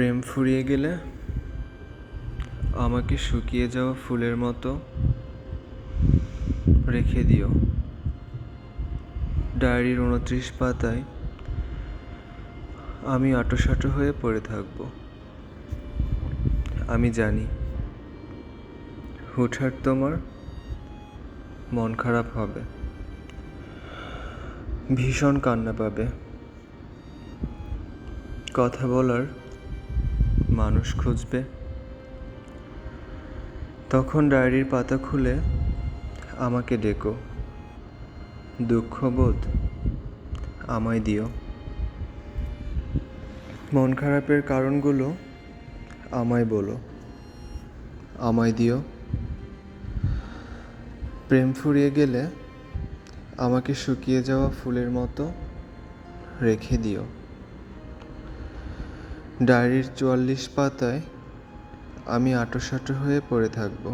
প্রেম ফুরিয়ে গেলে আমাকে শুকিয়ে যাওয়া ফুলের মতো রেখে দিও। ডায়েরির উনত্রিশ পাতায় আমি আটোসাটো হয়ে পড়ে থাকব। আমি জানি, হুটহাট তোমার মন খারাপ হবে। ভীষণ কান্না পাবে। কথা বলার মানুষ খুঁজবে। তখন ডায়েরির পাতা খুলে আমাকে ডেকো। দুঃখবোধ আমায় দিও। মন খারাপের কারণগুলো আমায় বলো। আমায় দিও। প্রেম ফুরিয়ে গেলে আমাকে শুকিয়ে যাওয়া ফুলের মতো রেখে দিও। ডায়েরির চুয়াল্লিশ পাতায় আমি আঁটোসাঁটো হয়ে পড়ে থাকব।